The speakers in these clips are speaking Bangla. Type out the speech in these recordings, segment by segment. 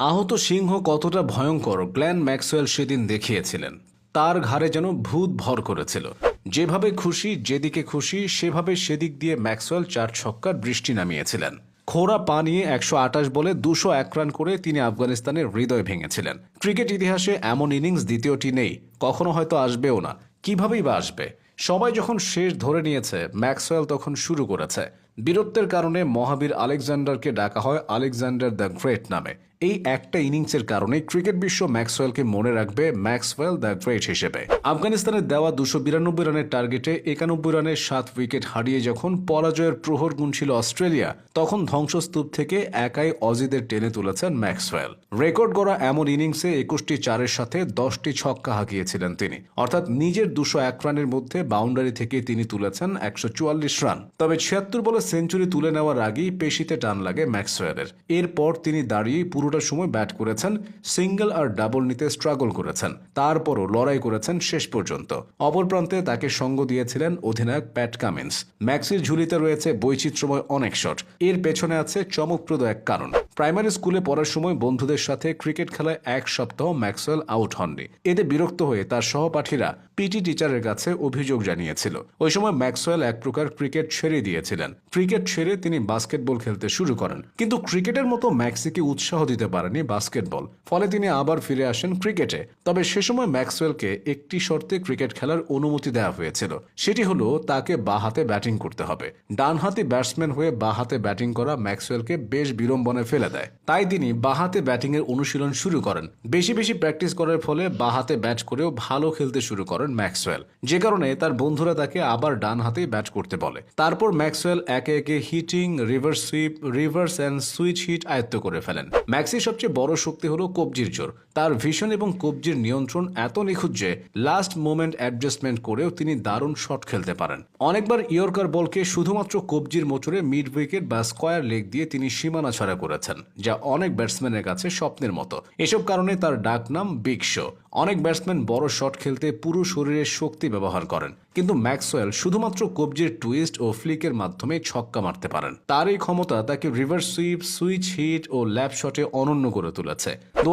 আহত সিংহ কতটা ভয়ঙ্কর, গ্ল্যান ম্যাক্সওয়েল সেদিন দেখিয়েছিলেন। তার ঘাড়ে যেন ভূত ভর করেছিল। যেভাবে খুশি, যেদিকে খুশি, সেভাবে সেদিক দিয়ে ম্যাক্সওয়েল চার ছক্কার বৃষ্টি নামিয়েছিলেন। খোড়া পা নিয়ে একশো আটাশ বলে দুশো এক রান করে তিনি আফগানিস্তানের হৃদয় ভেঙেছিলেন। ক্রিকেট ইতিহাসে এমন ইনিংস দ্বিতীয়টি নেই, কখনো হয়তো আসবেও না। কিভাবেই বা আসবে? সবাই যখন শেষ ধরে নিয়েছে, ম্যাক্সওয়েল তখন শুরু করেছে। বীরত্বের কারণে মহাবীর আলেকজান্ডারকে ডাকা হয় আলেকজান্ডার দ্য গ্রেট নামে। এই একটা ইনিংসের কারণে ক্রিকেট বিশ্ব ম্যাক্সওয়েলকে মনে রাখবে ম্যাক্সওয়েল দ্য গ্রেট হিসেবে। আফগানিস্তানের দেওয়া দুশো বিরানব্বই রানের টার্গেটে একানব্বই রানের সাত উইকেট হারিয়ে যখন পরাজয়ের প্রহর গুনছিল অস্ট্রেলিয়া, তখন ধ্বংসস্তূপ থেকে একাই অজিদের টেনে তুলেছেন ম্যাক্সওয়েল। রেকর্ড গড়া এমন ইনিংসে একুশটি চারের সাথে দশটি ছক্কা হাঁকিয়েছিলেন তিনি। অর্থাৎ নিজের দুশো এক রানের মধ্যে বাউন্ডারি থেকে তিনি তুলেছেন একশো চুয়াল্লিশ রান। তবে ছিয়াত্তর বলে সেঞ্চুরি তুলে নেওয়ার আগেই পেশিতে টান লাগে ম্যাক্সওয়েলের। এরপর তিনি দাঁড়িয়ে পুরোটা সময় ব্যাট করেছেন, সিঙ্গেল আর ডাবল নিতে স্ট্রাগল করেছেন। তারপরও লড়াই করেছেন শেষ পর্যন্ত। অপর প্রান্তে তাকে সঙ্গ দিয়েছিলেন অধিনায়ক প্যাট কামিন্স। ম্যাক্সির ঝুলিতে রয়েছে বৈচিত্র্যময় অনেক শট। এর পেছনে আছে চমকপ্রদ এক কারণ। প্রাইমারি স্কুলে পড়ার সময় বন্ধুদের সাথে ক্রিকেট খেলায় এক সপ্তাহ ম্যাক্সওয়েল আউট হননি। এতে বিরক্ত হয়ে তার সহপাঠীরা পিটি টিচারের কাছে অভিযোগ জানিয়েছিল। ওই সময় ম্যাক্সওয়েল এক প্রকার ক্রিকেট ছেড়ে দিয়েছিলেন। ক্রিকেট ছেড়ে তিনি বাস্কেটবল খেলতে শুরু করেন। কিন্তু ক্রিকেটের মতো ম্যাক্সিকে উৎসাহ দিতে পারেনি বাস্কেটবল। ফলে তিনি আবার ফিরে আসেন ক্রিকেটে। তবে সে সময় ম্যাক্সওয়েলকে একটি শর্তে ক্রিকেট খেলার অনুমতি দেওয়া হয়েছিল। সেটি হলো, তাকে বাঁ হাতে ব্যাটিং করতে হবে। ডানহাতি ব্যাটসম্যান হয়ে বাঁ হাতে ব্যাটিং করা ম্যাক্সওয়েলকে বেশ বিড়ম্বনে ফেলে দেয়। তাই তিনি বাঁ হাতে ব্যাটিং এর অনুশীলন শুরু করেন। বেশি বেশি প্র্যাকটিস করার ফলে বাঁ হাতে ব্যাট করেও ভালো খেলতে শুরু করেন ম্যাক্সওয়েল। যে কারণে তার বন্ধুরা তাকে আবার ডান হাতেই ব্যাট করতে বলে। তারপর ম্যাক্সওয়েল একে একে hitting, reverse sweep, reverse and switch hit আয়ত্ত করে ফেলেন। ম্যাক্সির সবচেয়ে বড় শক্তি হলো কবজির জোর। তার ভিশন এবং কবজির নিয়ন্ত্রণ এত নিখুঁত যে লাস্ট মোমেন্ট অ্যাডজাস্টমেন্ট করেও তিনি দারুণ শট খেলতে পারেন। অনেকবার ইয়র্কার বলকে শুধুমাত্র কবজির মোচড়ে মিড উইকেট বা স্কোয়ার লেগ দিয়ে তিনি সীমানা ছাড়া করেছেন। যা অনেক ব্যাটসম্যানের কাছে স্বপ্নের মতো। এসব কারণে তার ডাক নাম বিগ শো। অনেক ব্যাটসম্যান বড় শট খেলতে পুরো শরীরের শক্তি ব্যবহার করেন, কিন্তু ম্যাক্সওয়েল শুধুমাত্র কবজির টুইস্ট ও ফ্লিকের মাধ্যমে ছক্কা মারতে পারেন। তার এই ক্ষমতা তাকে রিভার্স সুইপ, সুইচ হিট ও ল্যাপ শটে অনন্য করে তুলেছে। দু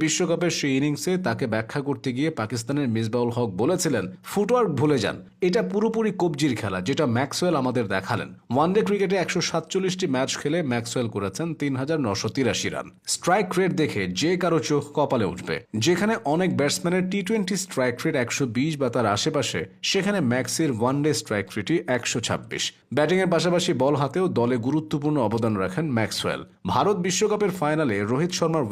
বিশ্বকাপের সেই ইনিংসে তাকে ব্যাখ্যা করতে গিয়ে পাকিস্তানের মিসবাউল হক বলেছিলেন, ফুটওয়ার্ক ভুলে যান। এটা পুরোপুরি কবজির খেলা, যেটা ম্যাক্সওয়েল আমাদের দেখালেন। ওয়ানডে ক্রিকেটে একশো সাতচল্লিশটি ম্যাচ খেলে ম্যাক্সওয়েল করেছেন তিন হাজার নশো তিরাশি রান। স্ট্রাইক রেট দেখে যে কারও চোখ কপালে উঠবে। যেখানে অনেক ব্যাটসম্যানের টি টোয়েন্টি স্ট্রাইক রেট একশো বিশ বা তার আশেপাশে, সেখানে ম্যাক্সির ওয়ানডে স্ট্রাইক রেটই একশো ছাব্বিশ। ব্যাটিংয়ের পাশাপাশি বল হাতেও দলে গুরুত্বপূর্ণ অবদান রাখেন ম্যাক্সওয়েল। ভারত বিশ্বকাপের ফাইনালে রোহিত শর্মার